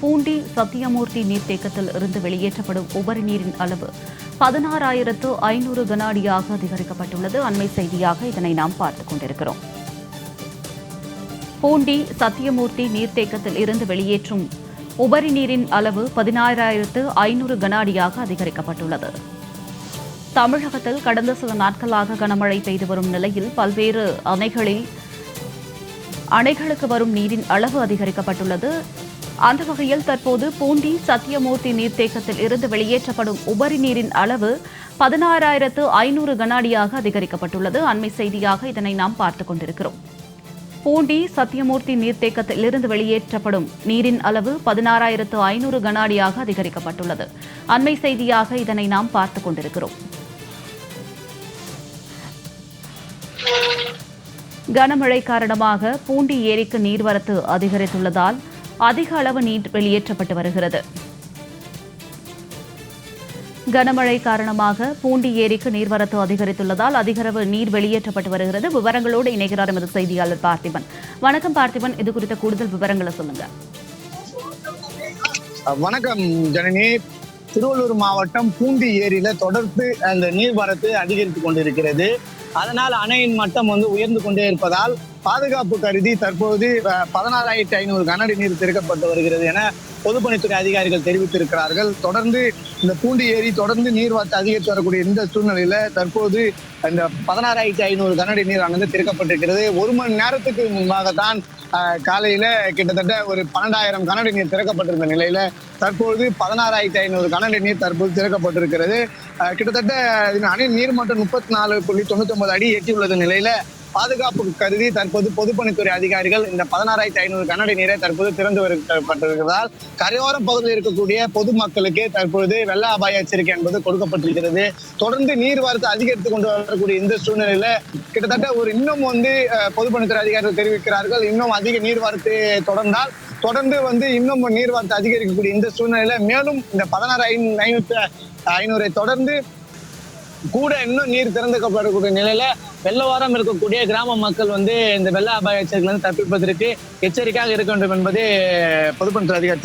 பூண்டி சத்தியமூர்த்தி நீர்த்தேக்கத்தில் இருந்து வெளியேற்றப்படும் உபரி நீரின் அளவு பதினாறாயிரத்து ஐநூறு கனாடியாக அதிகரிக்கப்பட்டுள்ளது. அண்மை செய்தியாக இதனை நாம் பார்த்துக் கொண்டிருக்கிறோம். பூண்டி சத்தியமூர்த்தி நீர்த்தேக்கத்தில் இருந்து வெளியேற்றும் உபரி நீரின் அளவு பதினாறாயிரத்து ஐநூறு கனாடியாக அதிகரிக்கப்பட்டுள்ளது. தமிழகத்தில் கடந்த சில நாட்களாக கனமழை பெய்து வரும் நிலையில் பல்வேறு அணைகளில் அணைகளுக்கு வரும் நீரின் அளவு அதிகரிக்கப்பட்டுள்ளது. அந்த வகையில் தற்போது பூண்டி சத்தியமூர்த்தி நீர்த்தேக்கத்தில் இருந்து வெளியேற்றப்படும் உபரி நீரின் அளவு பதினாறாயிரத்து ஐநூறு கனஅடியாக அதிகரிக்கப்பட்டுள்ளது. அண்மை செய்தியாக இதனை நாம் பார்த்துக் கொண்டிருக்கிறோம். பூண்டி சத்தியமூர்த்தி நீர்த்தேக்கத்தில் இருந்து வெளியேற்றப்படும் நீரின் அளவு பதினாறாயிரத்து ஐநூறு கனஅடியாக அதிகரிக்கப்பட்டுள்ளது. அண்மை செய்தியாக இதனை நாம் பார்த்துக் கொண்டிருக்கிறோம். கனமழை காரணமாக பூண்டி ஏரிக்கு நீர்வரத்து அதிகரித்துள்ளதால் அதிக அளவு நீர் வெளியேற்றப்பட்டு வருகிறது. கனமழை காரணமாக பூண்டி ஏரிக்கு நீர்வரத்து அதிகரித்துள்ளதால் அதிக அளவு நீர் வெளியேற்றப்பட்டு வருகிறது. விவரங்களோடு இணைகிறார் எமது செய்தியாளர் பார்த்திபன். வணக்கம் பார்த்திபன். இது குறித்த கூடுதல் விவரங்களை சொல்லுங்க. வணக்கம் ஜனனி. திருவள்ளூர் மாவட்டம் பூண்டி ஏரியில தொடர்ந்து அந்த நீர்வரத்து அதிகரித்து கொண்டிருக்கிறது. அதனால் அணையின் மட்டம் வந்து உயர்ந்து கொண்டே இருப்பதால் பாதுகாப்பு கருதி தற்போது பதினாறாயிரத்தி ஐநூறு கனஅடி நீர் திறக்கப்பட்டு வருகிறது என பொதுப்பணித்துறை அதிகாரிகள் தெரிவித்திருக்கிறார்கள். தொடர்ந்து இந்த பூண்டி ஏரி தொடர்ந்து நீர்வரத்து அதிகரித்து வரக்கூடிய இந்த சூழ்நிலையில தற்போது இந்த பதினாறாயிரத்தி ஐநூறு கனஅடி நீர் அங்கிருந்து திறக்கப்பட்டிருக்கிறது. ஒரு மணி நேரத்துக்கு முன்பாகத்தான் தான் காலையில கிட்டத்தட்ட ஒரு பன்னெண்டாயிரம் கனடி நீர் திறக்கப்பட்டிருந்த நிலையில தற்போது பதினாறாயிரத்தி ஐநூறு கனடி நீர் தற்போது திறக்கப்பட்டிருக்கிறது. கிட்டத்தட்ட இந்த அணை நீர்மட்டம் முப்பத்தி நாலு புள்ளி தொண்ணூத்தி ஒன்பது அடி எட்டியுள்ளது நிலையில பாதுகாப்பு கருதி தற்போது பொதுப்பணித்துறை அதிகாரிகள் இந்த பதினாறாயிரத்தி ஐநூறு கனஅடி நீரை தற்போது திறந்து வருகிறதால் கரையோர பகுதியில் இருக்கக்கூடிய பொதுமக்களுக்கு தற்பொழுது வெள்ள அபாய எச்சரிக்கை என்பது கொடுக்கப்பட்டிருக்கிறது. தொடர்ந்து நீர்வரத்து அதிகரித்து கொண்டு வரக்கூடிய இந்த சூழ்நிலையில கிட்டத்தட்ட ஒரு இன்னும் வந்து பொதுப்பணித்துறை அதிகாரிகள் தெரிவிக்கிறார்கள். இன்னும் அதிக நீர்வரத்து தொடர்ந்தால் தொடர்ந்து வந்து இன்னும் நீர்வரத்து அதிகரிக்கக்கூடிய இந்த சூழ்நிலையில மேலும் இந்த பதினாறு ஐநூத்தி ஐநூறை தொடர்ந்து கூட இன்னும் நீர் திறந்துக்கப்படக்கூடிய நிலையில வெள்ளவாரம் இருக்கக்கூடிய கிராம மக்கள் வந்து இந்த வெள்ள அபாய எச்சரிக்கையிலிருந்து தப்பிப்பதற்கு எச்சரிக்கையாக இருக்க வேண்டும் என்பது பொதுப்பணித்துறை அதிகாரி